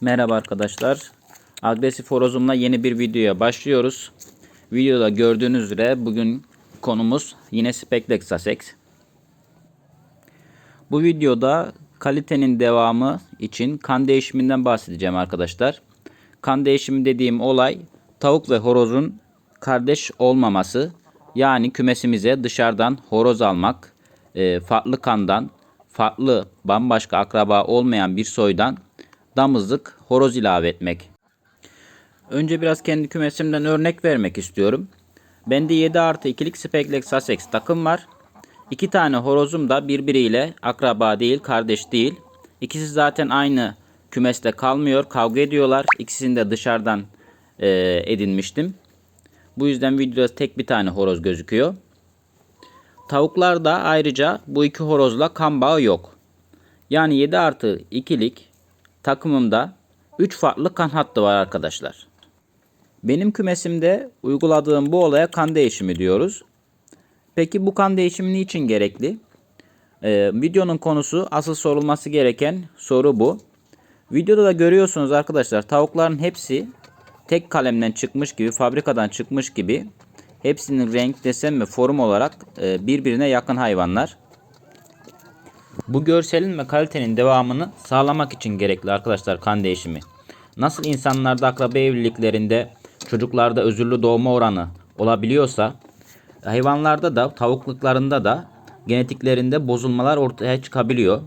Merhaba arkadaşlar. Agresif horozumla yeni bir videoya başlıyoruz. Videoda gördüğünüz üzere bugün konumuz yine Speklex Sussex. Bu videoda kalitenin devamı için kan değişiminden bahsedeceğim arkadaşlar. Kan değişimi dediğim olay tavuk ve horozun kardeş olmaması. Yani kümesimize dışarıdan horoz almak, e, farklı kandan, farklı bambaşka akraba olmayan bir soydan damızlık horoz ilave etmek. Önce biraz kendi kümesimden örnek vermek istiyorum. Bende 7 artı 2'lik Speklex Sussex takım var. İki tane horozum da birbiriyle akraba değil, kardeş değil. İkisi zaten aynı kümeste kalmıyor, kavga ediyorlar. İkisini de dışarıdan e, edinmiştim. Bu yüzden videoda tek bir tane horoz gözüküyor. Tavuklarda ayrıca bu iki horozla kan bağı yok. Yani 7 artı 2'lik takımımda 3 farklı kan hattı var arkadaşlar. Benim kümesimde uyguladığım bu olaya kan değişimi diyoruz. Peki bu kan değişimi niçin gerekli? Ee, videonun konusu asıl sorulması gereken soru bu. Videoda da görüyorsunuz arkadaşlar tavukların hepsi tek kalemden çıkmış gibi fabrikadan çıkmış gibi hepsinin renk, desen ve form olarak e, birbirine yakın hayvanlar. Bu görselin ve kalitenin devamını sağlamak için gerekli arkadaşlar kan değişimi. Nasıl insanlarda akraba evliliklerinde çocuklarda özürlü doğma oranı olabiliyorsa hayvanlarda da tavukluklarında da genetiklerinde bozulmalar ortaya çıkabiliyor.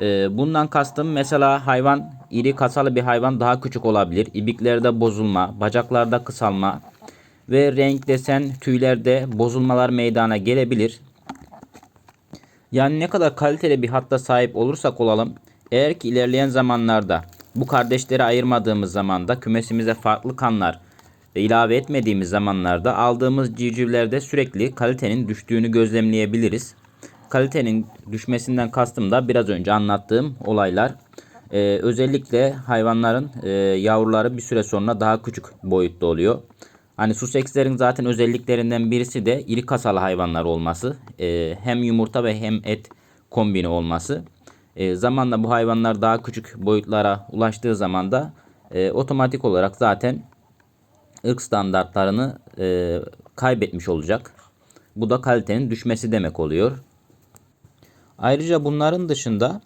Ee, bundan kastım mesela hayvan iri kasalı bir hayvan daha küçük olabilir. İbiklerde bozulma, bacaklarda kısalma ve renk desen tüylerde bozulmalar meydana gelebilir. Yani ne kadar kaliteli bir hatta sahip olursak olalım eğer ki ilerleyen zamanlarda bu kardeşleri ayırmadığımız zamanda kümesimize farklı kanlar ilave etmediğimiz zamanlarda aldığımız civcivlerde sürekli kalitenin düştüğünü gözlemleyebiliriz. Kalitenin düşmesinden kastım da biraz önce anlattığım olaylar. Ee, özellikle hayvanların e, yavruları bir süre sonra daha küçük boyutta oluyor. Hani Sussex'lerin zaten özelliklerinden birisi de iri kasalı hayvanlar olması. Ee, hem yumurta ve hem et kombini olması. Ee, zamanla bu hayvanlar daha küçük boyutlara ulaştığı zaman da e, otomatik olarak zaten ırk standartlarını e, kaybetmiş olacak. Bu da kalitenin düşmesi demek oluyor. Ayrıca bunların dışında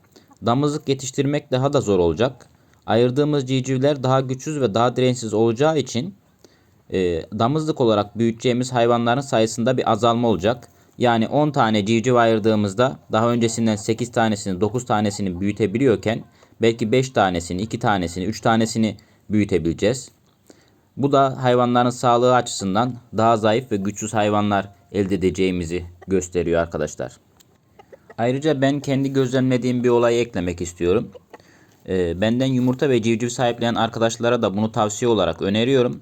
damızlık yetiştirmek daha da zor olacak. Ayırdığımız civcivler daha güçsüz ve daha dirençsiz olacağı için e, damızlık olarak büyüteceğimiz hayvanların sayısında bir azalma olacak. Yani 10 tane civciv ayırdığımızda daha öncesinden 8 tanesini 9 tanesini büyütebiliyorken belki 5 tanesini 2 tanesini 3 tanesini büyütebileceğiz. Bu da hayvanların sağlığı açısından daha zayıf ve güçsüz hayvanlar elde edeceğimizi gösteriyor arkadaşlar. Ayrıca ben kendi gözlemlediğim bir olayı eklemek istiyorum. Ee, benden yumurta ve civciv sahipleyen arkadaşlara da bunu tavsiye olarak öneriyorum.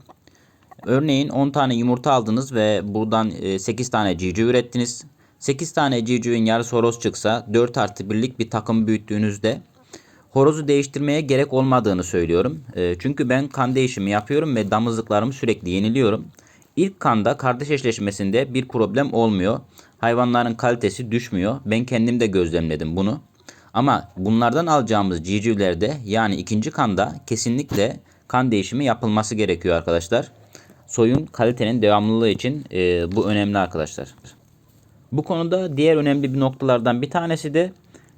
Örneğin 10 tane yumurta aldınız ve buradan 8 e, tane civciv ürettiniz. 8 tane civcivin yarısı horoz çıksa 4 artı 1'lik bir takım büyüttüğünüzde horozu değiştirmeye gerek olmadığını söylüyorum. E, çünkü ben kan değişimi yapıyorum ve damızlıklarımı sürekli yeniliyorum. İlk kanda kardeş eşleşmesinde bir problem olmuyor. Hayvanların kalitesi düşmüyor. Ben kendim de gözlemledim bunu. Ama bunlardan alacağımız civcivlerde yani ikinci kanda kesinlikle kan değişimi yapılması gerekiyor arkadaşlar. Soyun kalitenin devamlılığı için e, bu önemli arkadaşlar. Bu konuda diğer önemli bir noktalardan bir tanesi de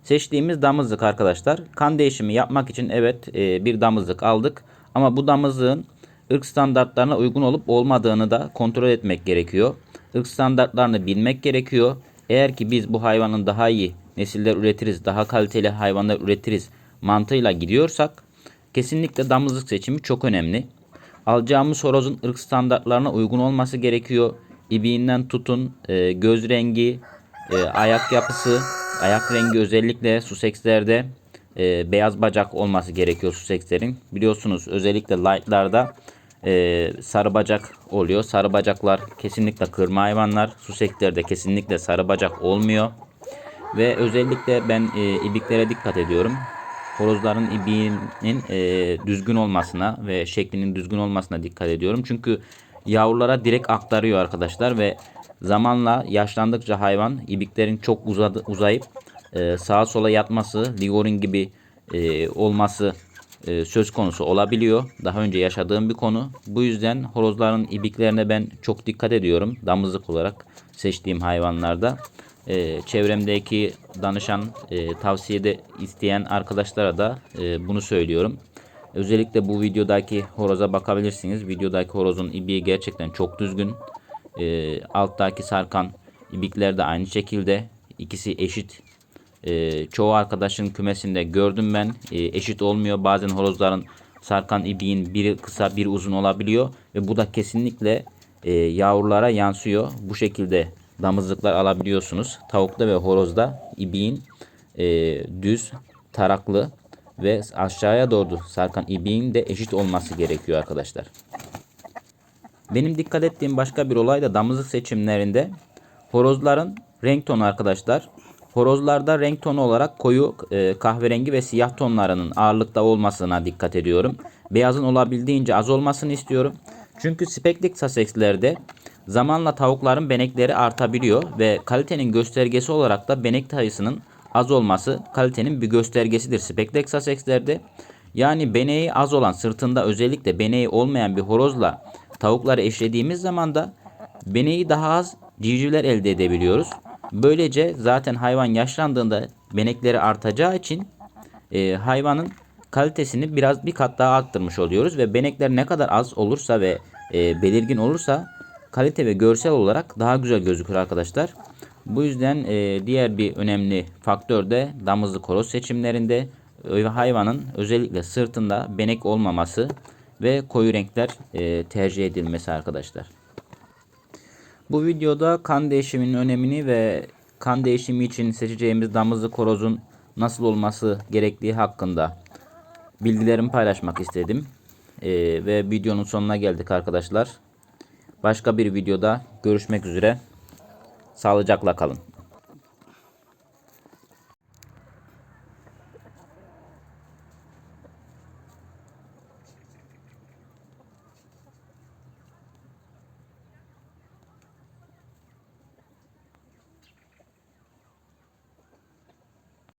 seçtiğimiz damızlık arkadaşlar. Kan değişimi yapmak için evet e, bir damızlık aldık. Ama bu damızlığın ırk standartlarına uygun olup olmadığını da kontrol etmek gerekiyor. Irk standartlarını bilmek gerekiyor. Eğer ki biz bu hayvanın daha iyi nesiller üretiriz, daha kaliteli hayvanlar üretiriz mantığıyla gidiyorsak kesinlikle damızlık seçimi çok önemli. Alacağımız horozun ırk standartlarına uygun olması gerekiyor. İbiğinden tutun, e, göz rengi, e, ayak yapısı, ayak rengi özellikle Sussex'lerde e, beyaz bacak olması gerekiyor Sussex'lerin. Biliyorsunuz özellikle light'larda e, sarı bacak oluyor. Sarı bacaklar kesinlikle kırma hayvanlar. Sussex'lerde kesinlikle sarı bacak olmuyor. Ve özellikle ben e, ibiklere dikkat ediyorum. Horozların ibiğinin e, düzgün olmasına ve şeklinin düzgün olmasına dikkat ediyorum. Çünkü yavrulara direkt aktarıyor arkadaşlar ve zamanla yaşlandıkça hayvan ibiklerin çok uzadı, uzayıp e, sağa sola yatması, ligorin gibi e, olması e, söz konusu olabiliyor. Daha önce yaşadığım bir konu. Bu yüzden horozların ibiklerine ben çok dikkat ediyorum. Damızlık olarak seçtiğim hayvanlarda. E, çevremdeki danışan, e, tavsiyede isteyen arkadaşlara da e, bunu söylüyorum. Özellikle bu videodaki horoza bakabilirsiniz. Videodaki horozun ibiği gerçekten çok düzgün. E, alttaki sarkan ibikler de aynı şekilde. İkisi eşit. E, çoğu arkadaşın kümesinde gördüm ben. E, eşit olmuyor. Bazen horozların sarkan ibiğin biri kısa bir uzun olabiliyor. Ve bu da kesinlikle e, yavrulara yansıyor. Bu şekilde damızlıklar alabiliyorsunuz. Tavukta ve horozda ibiğin e, düz, taraklı ve aşağıya doğru sarkan ibiğin de eşit olması gerekiyor arkadaşlar. Benim dikkat ettiğim başka bir olay da damızlık seçimlerinde horozların renk tonu arkadaşlar. Horozlarda renk tonu olarak koyu e, kahverengi ve siyah tonlarının ağırlıkta olmasına dikkat ediyorum. Beyazın olabildiğince az olmasını istiyorum. Çünkü speklik Sussex'lerde zamanla tavukların benekleri artabiliyor ve kalitenin göstergesi olarak da benek sayısının az olması kalitenin bir göstergesidir speklik Sussex'lerde. Yani beneği az olan sırtında özellikle beneği olmayan bir horozla tavukları eşlediğimiz zaman da beneği daha az civcivler elde edebiliyoruz. Böylece zaten hayvan yaşlandığında benekleri artacağı için e, hayvanın kalitesini biraz bir kat daha arttırmış oluyoruz ve benekler ne kadar az olursa ve e, belirgin olursa kalite ve görsel olarak daha güzel gözükür arkadaşlar. Bu yüzden e, diğer bir önemli faktör de damızlık horoz seçimlerinde e, hayvanın özellikle sırtında benek olmaması ve koyu renkler e, tercih edilmesi arkadaşlar. Bu videoda kan değişiminin önemini ve kan değişimi için seçeceğimiz damızlık horozun nasıl olması gerektiği hakkında bilgilerimi paylaşmak istedim. Ee, ve videonun sonuna geldik arkadaşlar. Başka bir videoda görüşmek üzere. Sağlıcakla kalın.